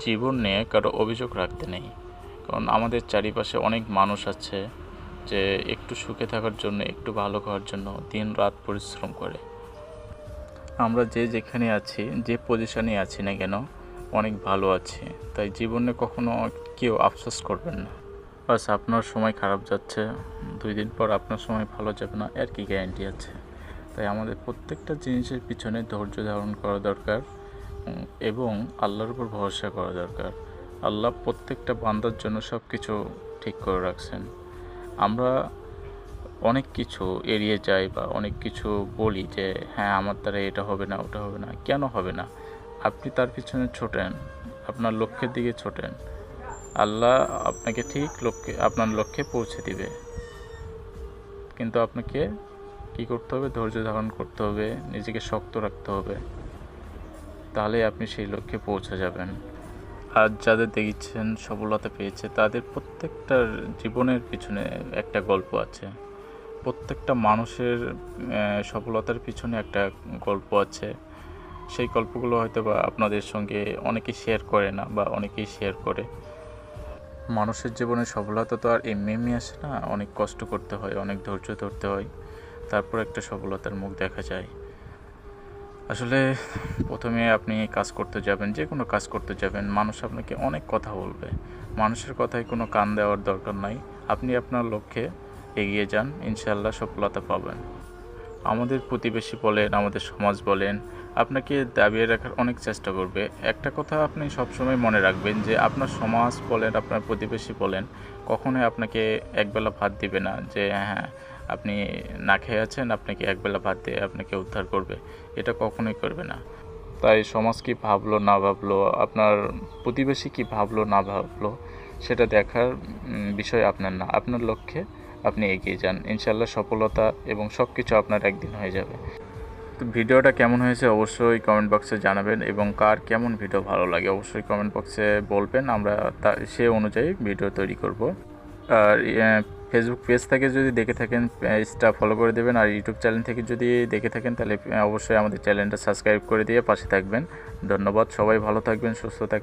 জীবন নিয়ে কারও অভিযোগ রাখতে নেই। কারণ আমাদের চারিপাশে অনেক মানুষ আছে যে একটু সুখে থাকার জন্য, একটু ভালো খাওয়ার জন্য দিন রাত পরিশ্রম করে। আমরা যে যেখানে আছি, যে পজিশনে আছি না কেন, অনেক ভালো আছি। তাই জীবনে কখনো কেউ আফসোস করবেন না। বাস আপনার সময় খারাপ যাচ্ছে, দুই দিন পর আপনার সময় ভালো যাবে না, এর কি গ্যারান্টি আছে? তাই আমাদের প্রত্যেকটা জিনিসের পিছনে ধৈর্য ধারণ করা দরকার। এবং আল্লাহর উপর ভরসা করা দরকার। আল্লাহ প্রত্যেকটা বান্দার জন্য সব কিছু ঠিক করে রাখছেন। আমরা অনেক কিছু এড়িয়ে যাই বা অনেক কিছু বলি যে হ্যাঁ আমার দ্বারা এটা হবে না, ওটা হবে না। কেন হবে না? আপনি তার পিছনে ছোটেন, আপনার লক্ষ্যের দিকে ছোটেন। আল্লাহ আপনাকে ঠিক লক্ষ্যে, আপনার লক্ষ্যে পৌঁছে দিবে। কিন্তু আপনাকে কী করতে হবে? ধৈর্য ধারণ করতে হবে, নিজেকে শক্ত রাখতে হবে। তাহলে আপনি সেই লক্ষ্যে পৌঁছে যাবেন। আর যাদের দেখছেন সফলতা পেয়েছে, তাদের প্রত্যেকটার জীবনের পিছনে একটা গল্প আছে। প্রত্যেকটা মানুষের সফলতার পিছনে একটা গল্প আছে। সেই গল্পগুলো হয়তো বা আপনাদের সঙ্গে অনেকেই শেয়ার করে না বা অনেকেই শেয়ার করে। মানুষের জীবনে সফলতা তো আর এমনি এমনি আসে না, অনেক কষ্ট করতে হয়, অনেক ধৈর্য ধরতে হয়। তারপর একটা সফলতার মুখ দেখা যায়। আসলে প্রথমে আপনি কাজ করতে যাবেন, যে কোনো কাজ করতে যাবেন, মানুষ আপনাকে অনেক কথা বলবে। মানুষের কথায় কোনো কান দেওয়ার দরকার নাই। আপনি আপনার লক্ষ্যে এগিয়ে যান ইনশাল্লাহ সফলতা পাবেন। আমাদের প্রতিবেশী বলেন, আমাদের সমাজ বলেন, আপনাকে দাবিয়ে রাখার অনেক চেষ্টা করবে। একটা কথা আপনি সবসময় মনে রাখবেন যে, আপনার সমাজ বলেন, আপনার প্রতিবেশী বলেন, কখনোই আপনাকে একবেলা ভাত দিবে না যে হ্যাঁ আপনি না খেয়ে আছেন, আপনাকে একবেলা ভাত দিয়ে আপনাকে উদ্ধার করবে। এটা কখনোই করবে না। তাই সমাজ কি ভাবলো, না ভাবলো, আপনার প্রতিবেশী কি ভাবলো, না ভাবলো, সেটা দেখার বিষয় আপনার না। আপনার লক্ষ্যে আপনি এগিয়ে যান। ইনশাল্লাহ সফলতা এবং সব কিছু আপনার একদিন হয়ে যাবে। তো ভিডিওটা কেমন হয়েছে অবশ্যই কমেন্ট বক্সে জানাবেন এবং কার কেমন ভিডিও ভালো লাগে অবশ্যই কমেন্ট বক্সে বলবেন। আমরা তা, সে অনুযায়ী ভিডিও তৈরি করব। আর ফেসবুক পেজ থেকে যদি দেখে থাকেন পেজটা ফলো করে দেবেন আর ইউটিউব চ্যানেল থেকে যদি দেখে থাকেন, তাহলে অবশ্যই আমাদের চ্যানেলটা সাবস্ক্রাইব করে দিয়ে পাশে থাকবেন। ধন্যবাদ, সবাই ভালো থাকবেন, সুস্থ থাকবেন।